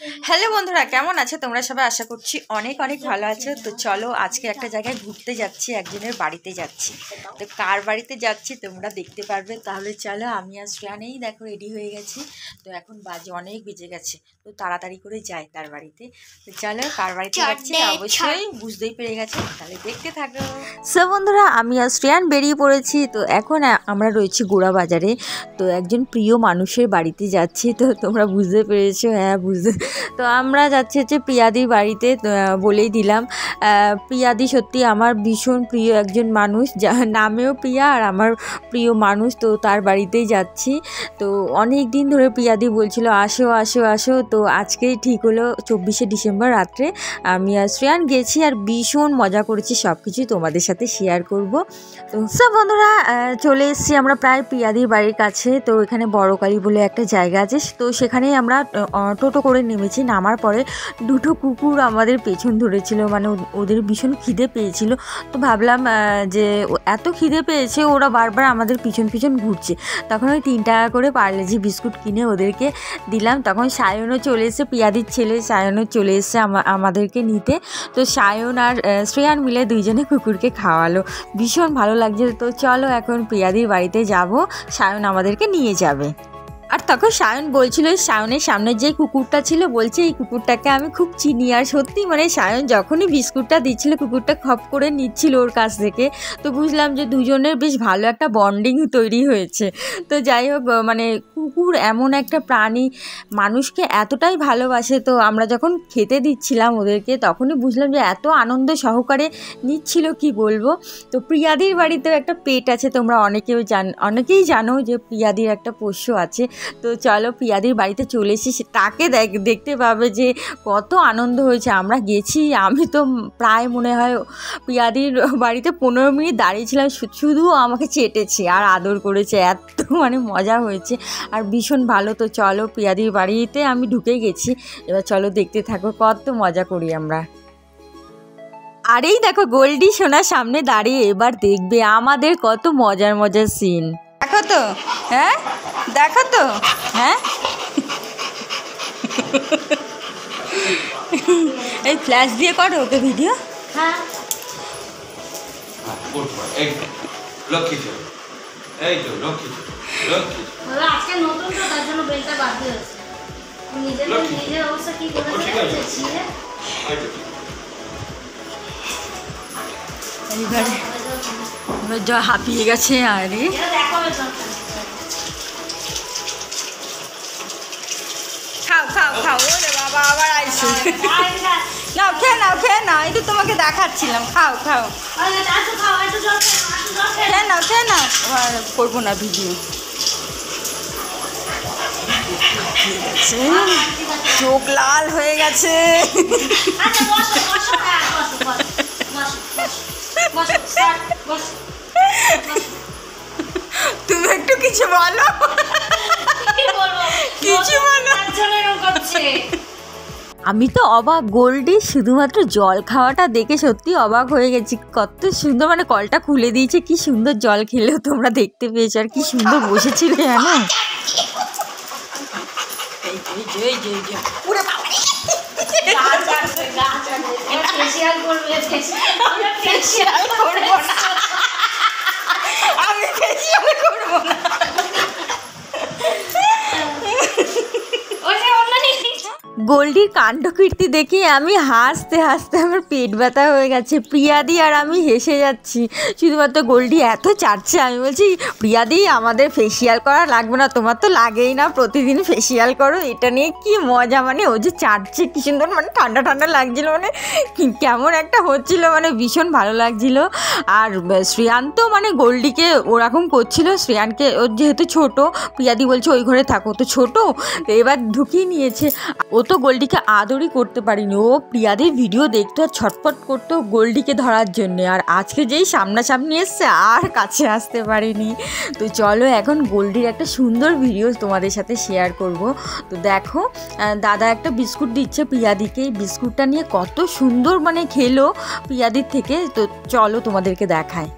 Hello বন্ধুরা কেমন আছো? তোমরা সবাই আশা করছি অনেক অনেক ভালো আছো। তো চলো আজকে একটা জায়গায় ঘুরতে যাচ্ছি একজনের বাড়িতে যাচ্ছি। তো কার বাড়িতে যাচ্ছি তোমরা দেখতে পারবে। তাহলে চলো আমি আর শ্রেয়ানেই দেখো রেডি হয়ে গেছি। তো এখন বাজে অনেক বেজে গেছে তো তাড়াতাড়ি করে যাই তার বাড়িতে। তো চলো কার বাড়িতে যাচ্ছি? অবশ্যই বুঝতেই পেরে গেছে। তাহলে দেখতে থাকো। সো বন্ধুরা আমি আর শ্রেয়ান বেরিয়ে পড়েছি। তো এখন আমরা রয়েছি গোড়া বাজারে। তো একজন প্রিয় মানুষের বাড়িতে যাচ্ছি। তো তোমরা বুঝতে পেরেছ হ্যাঁ বুঝতে তো আমরা যাচ্ছি হচ্ছে প্রিয়াদির বাড়িতে বলেই দিলাম। প্রিয়াদি সত্যি আমার ভীষণ প্রিয় একজন মানুষ যার নামেও প্রিয়া আর আমার প্রিয় মানুষ, তো তার বাড়িতেই যাচ্ছি। তো অনেক দিন ধরে প্রিয়াদি বলছিল, আসো আসো আসো। তো আজকেই ঠিক হলো চব্বিশে ডিসেম্বর রাত্রে। আমি আর শ্রেয়ান গেছি আর ভীষণ মজা করেছি সব কিছুই তোমাদের সাথে শেয়ার করব। তো সব বন্ধুরা চলে এসেছি আমরা প্রায় প্রিয়াদির বাড়ির কাছে। তো এখানে বড়কালী বলে একটা জায়গা আছে, তো সেখানেই আমরা টোটো করে নেমেছি নামার পরে দুটো কুকুর আমাদের পেছন ধরেছিল মানে ওদের ভীষণ খিদে পেয়েছিল। তো ভাবলাম যে এত খিদে পেয়েছে, ওরা বারবার আমাদের পিছন পিছন ঘুরছে। তখন ওই তিন টাকা করে পার্লেজি বিস্কুট কিনে ওদেরকে দিলাম। তখন সায়নও চলে এসে পিয়াদির ছেলে সায়নও চলে এসে আমা- আমাদেরকে নিতে। তো সায়ন আর শ্রেয়ান মিলে দুইজনে কুকুরকে খাওয়ালো। ভীষণ ভালো লাগছে। তো চলো এখন প্রিয়াদির বাড়িতে যাব, সায়ন আমাদেরকে নিয়ে যাবে। আর তখন সায়ন বলছিল, সায়নের সামনে যে কুকুরটা ছিল, বলছে এই কুকুরটাকে আমি খুব চিনি। আর সত্যি মানে সায়ন যখনই বিস্কুটটা দিচ্ছিল, কুকুরটা খপ করে নিচ্ছিল ওর কাছ থেকে। তো বুঝলাম যে দুজনের বেশ ভালো একটা বন্ডিং তৈরি হয়েছে। তো যাই হোক মানে কুকুর এমন একটা প্রাণী, মানুষকে এতটাই ভালোবাসে। তো আমরা যখন খেতে দিচ্ছিলাম ওদেরকে, তখনই বুঝলাম যে এত আনন্দ সহকারে নিচ্ছিল, কি বলব? তো প্রিয়াদির বাড়িতেও একটা পেট আছে, তোমরা অনেকেও জান, অনেকেই জানো যে প্রিয়াদির একটা পোষ্য আছে। তো চলো প্রিয়াদির বাড়িতে চলে এসেছি তাকে দেখ, দেখতে পাবে যে কত আনন্দ হয়েছে। আমরা গেছি, আমি তো প্রায় মনে হয় প্রিয়াদির বাড়িতে পনেরো মিনিট দাঁড়িয়েছিলাম শুধু আমাকে চেটেছে আর আদর করেছে, এত মানে মজা হয়েছে আর ভীষণ ভালো। তো চলো প্রিয়াদির বাড়িতে আমি ঢুকে গেছি, এবার চলো দেখতে থাকো কত মজা করি আমরা। আরেই দেখো গোল্ডি সোনার সামনে দাঁড়িয়ে, এবার দেখবে আমাদের কত মজার মজার সিন দেখো তো হ্যাঁ? দেখো তো হ্যাঁ? এই ফ্ল্যাশ দিয়ে করো ওকে ভিডিও হ্যাঁ। এই তো, লক্ষ্মী তো এই তো লক্ষ্মী তো লক্ষ্মী তো। বলো আজকে নতুন তো তার জন্য বেলটা বাকি হয়েছে নিজের নিজের অবস্থা কি ও, ঠিক আছে। ছিঁড়ে এই তো, এইবারে। এবার যা হাঁপিয়ে গেছে, আরে। খাও খাও খাও। ওরে বাবা, আবার আইসে নাও, খেয়ে নাও খেয়ে নাও। এই তো তোমাকে দেখাচ্ছিলাম। খাও খাও। খেয়ে নাও খেয়ে নাও। করব না ভিডিও। চোখ লাল হয়ে গেছে। আচ্ছা বসো বসো। হ্যাঁ বসো বসো বসো বসো। তুমি একটু কিছু বলো। কিছু বলো। আমি তো অবাক গোল্ডি শুধুমাত্র জল খাওয়াটা দেখে সত্যি অবাক হয়ে গেছি। কত সুন্দর মানে কলটা খুলে দিয়েছে কি সুন্দর জল খেলেও তোমরা দেখতে পেয়েছ আর কি সুন্দর বসেছিলে জানো? আমি ফেসিয়াল করব না ওই যে অন্য নিয়ে গোল্ডির কাণ্ডকীর্তি দেখে আমি হাসতে হাসতে আমার পেট ব্যথা হয়ে গেছে। প্রিয়াদি আর আমি হেসে যাচ্ছি। শুধুমাত্র গোল্ডি এত চাটছে আমি বলছি, প্রিয়াদি, আমাদের ফেসিয়াল করা লাগবে না, তোমার তো লাগেই না, প্রতিদিন ফেসিয়াল করো, এটা নিয়ে কি মজা? মানে ও যে চাটছে কি সুন্দর মানে ঠান্ডা ঠান্ডা লাগছিল মানে কেমন একটা হচ্ছিল মানে ভীষণ ভালো লাগছিল। আর শ্রেয়ান্ত মানে গোল্ডিকে ওরকম করছিল, শ্রেয়ানকে ওর যেহেতু ছোট, প্রিয়াদি বলছে, ওই ঘরে থাকো। তো ছোট, এবার ঢুকিয়ে নিয়েছে। ও তো গোল্ডিকে আদরই করতে পারিনি। ও প্রিয়াদের ভিডিও দেখতো আর ছটফট করতো গোল্ডিকে ধরার জন্য। আর আজকে যেই সামনাসামনি এসছে, আর কাছে আসতে পারিনি। তো চলো এখন গোল্ডির একটা সুন্দর ভিডিও তোমাদের সাথে শেয়ার করব। তো দেখো দাদা একটা বিস্কুট দিচ্ছে প্রিয়াদিকে। এই বিস্কুটটা নিয়ে কত সুন্দর মানে খেলো প্রিয়াদির থেকে। তো চলো তোমাদেরকে দেখায়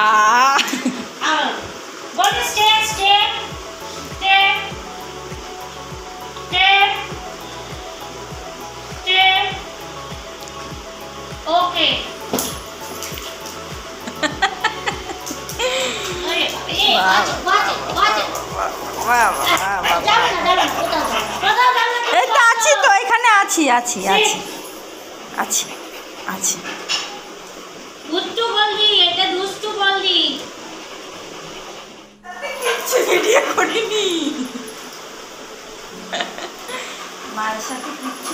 আহ এই তো আছি তো এখানে আছি আছি আছি। আছি আছি। দুষ্টু বলদি এটা দুষ্টু বলদি কিচ্ছু ভিডিও করিনি। মায়ের সাথে কিচ্ছু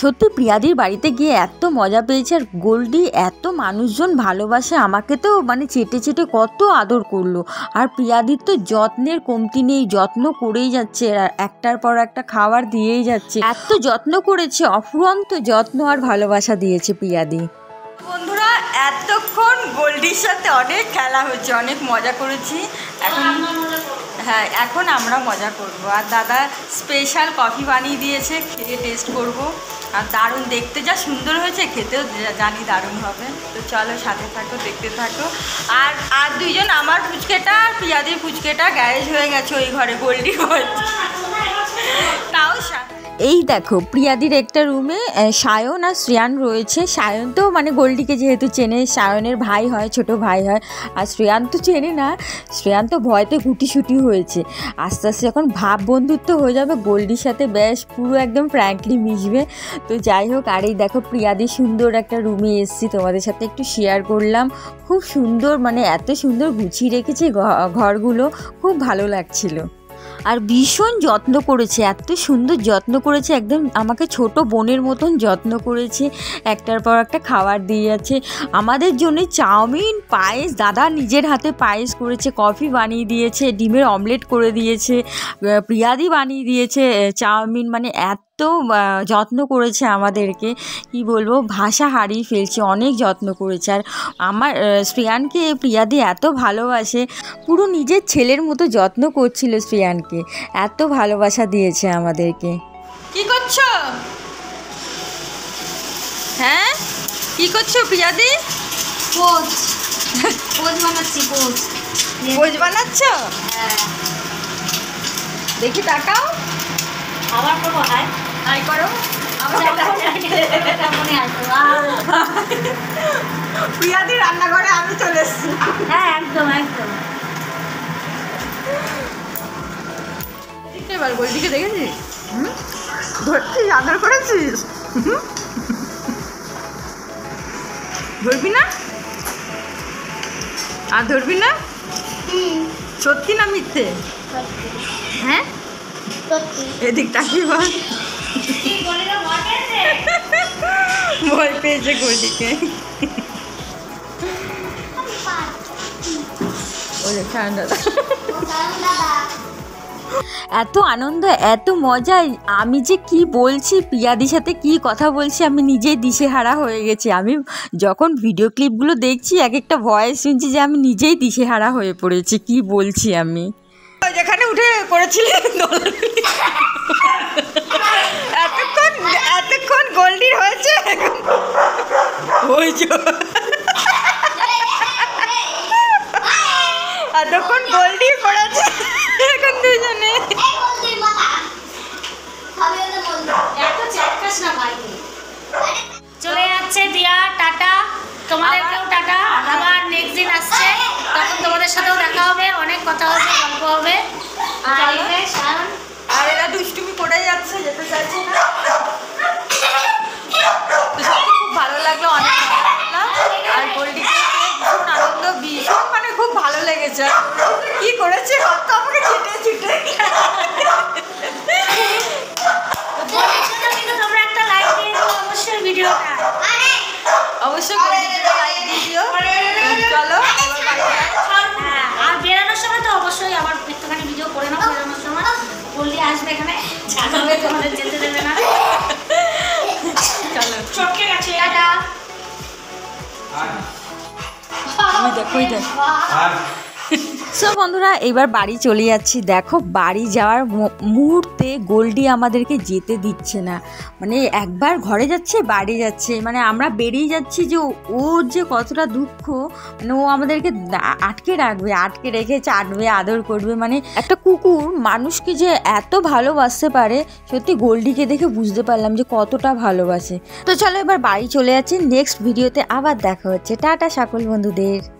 সত্যি প্রিয়াদির বাড়িতে গিয়ে এত মজা পেয়েছে আর গোল্ডি এত মানুষজন ভালোবাসে, আমাকে তো মানে চেটে চেটে কত আদর করল। আর প্রিয়াদির তো যত্নের কমতি নেই, যত্ন করেই যাচ্ছে আর একটার পর একটা খাবার দিয়েই যাচ্ছে। এত যত্ন করেছে, অফুরন্ত যত্ন আর ভালোবাসা দিয়েছে প্রিয়াদি। বন্ধুরা এতক্ষণ গোল্ডির সাথে অনেক খেলা হয়েছে অনেক মজা করেছি। এখন। হ্যাঁ এখন আমরা মজা করব। আর দাদা স্পেশাল কফি বানিয়ে দিয়েছে খেয়ে টেস্ট করব। আর দারুণ দেখতে যা সুন্দর হয়েছে খেতেও জানি দারুণ হবে। তো চলো সাথে থাকো দেখতে থাকো। আর আর দুইজন আমার ফুচকেটা আর পিয়াদির ফুচকেটা গ্যারেজ হয়ে গেছে ওই ঘরে গোল্ডি সা- এই দেখো, প্রিয়াদির একটা রুমে সায়ন আর শ্রেয়ান রয়েছে। সায়ন তো মানে গোল্ডিকে যেহেতু চেনে, সায়নের ভাই হয়, ছোট ভাই হয়, আর শ্রেয়ান তো চেনে না। শ্রেয়ান তো ভয়তে গুটিসুটি হয়েছে। আস্তে আস্তে যখন ভাব বন্ধুত্ব হয়ে যাবে, গোল্ডির সাথে বেশ পুরো একদম ফ্র্যাঙ্কলি মিশবে। তো যাই হোক, আর এই দেখো, প্রিয়াদি সুন্দর একটা রুমে এসেছি। তোমাদের সাথে একটু শেয়ার করলাম। খুব সুন্দর মানে এত সুন্দর গুছিয়ে রেখেছে ঘরগুলো। খুব ভালো লাগছিল। আর ভীষণ যত্ন করেছে, এত সুন্দর যত্ন করেছে, একদম আমাকে ছোট বোনের মতন যত্ন করেছে, একটার পর একটা খাবার দিয়ে যাচ্ছে। আমাদের জন্য চাউমিন পায়েস, দাদা নিজের হাতে পায়েস করেছে, কফি বানিয়ে দিয়েছে, ডিমের অমলেট করে দিয়েছে প্রিয়াদি বানিয়ে দিয়েছে চাউমিন মানে এত আহ, যত্ন করেছে আমাদেরকে। কি বলব ভাষা হারিয়ে ফেলছে অনেক যত্ন করেছে। আর আমার শ্রেয়ানকে প্রিয়াদি এত ভালোবাসে পুরো নিজের ছেলের মতো যত্ন করছিল শ্রেয়ানকে। এত ভালোবাসা দিয়েছে আমাদেরকে। কি করছ? হ্যাঁ? কি করছ প্রিয়াদি? পোজ। পোজ বানাচ্ছি পোজ বানাচ্ছ? হ্যাঁ। দেখি তাকাও। আবার করব হাই। করো। প্রিয়াদি রান্নাঘরে আমি চলে এসেছি। হ্যাঁ একদম একদম। এবার গোলটিকে দেখেছিস? হুম? ধরছিস আদর করেছিস? ধরবি না? আর ধরবি না? সত্যি না মিথ্যে? হ্যাঁ? সত্যি। এদিক তাকিয়ে বল? কি গলিটা ভয় পেয়েছে ওরে ঠান্ডা এত আনন্দ এত মজা আমি যে কি বলছি প্রিয়াদির সাথে কি কথা বলছি আমি নিজেই দিশেহারা হয়ে গেছি। আমি যখন ভিডিও ক্লিপগুলো দেখছি এক একটা ভয়েস শুনছি যে আমি নিজেই দিশেহারা হয়ে পড়েছি কি বলছি আমি? যেখানে উঠে করেছিলেন এতক্ষণ এতক্ষণ গোল্ডির হয়েছে? যে এতক্ষণ গোল্ডি পড়েছে। এখন দুজনে চলে যাচ্ছে দিয়া টাটা। তোমাদেরকেও টাটা। আবার নেক্সট দিন আসছে। তখন তোমাদের সাথেও দেখা হবে অনেক কথা হবে গল্প হবে। আর এই সায়ন আর এরা দুষ্টুমি করে যাচ্ছে, যেতে চাইছে না। খুব ভালো লাগল, অনেক আর গোল্ডিকে ভীষণ আনন্দ, ভীষণ মানে খুব ভালো লেগেছে। কি করেছে? কত আমাকে ছিটে ছুটে জানাবে তোমাদের যেতে দেবে না। চলো। চটকে গেছে। টাটা। ওই দেখ ওই দেখ। সো বন্ধুরা এবার বাড়ি চলে যাচ্ছি। দেখো, বাড়ি যাওয়ার মুহূর্তে গোল্ডি আমাদেরকে যেতে দিচ্ছে না। মানে একবার ঘরে যাচ্ছে, বাড়ি যাচ্ছে। মানে আমরা বেরিয়ে যাচ্ছি যে ওর যে কতটা দুঃখ মানে ও আমাদেরকে আটকে রাখবে, আটকে রেখে চাটবে, আদর করবে। মানে একটা কুকুর মানুষকে যে এত ভালোবাসতে পারে, সত্যি গোল্ডিকে দেখে বুঝতে পারলাম যে কতটা ভালোবাসে। তো চলো, এবার বাড়ি চলে যাচ্ছি। নেক্সট ভিডিওতে আবার দেখা হচ্ছে। টাটা, সকল বন্ধুদের।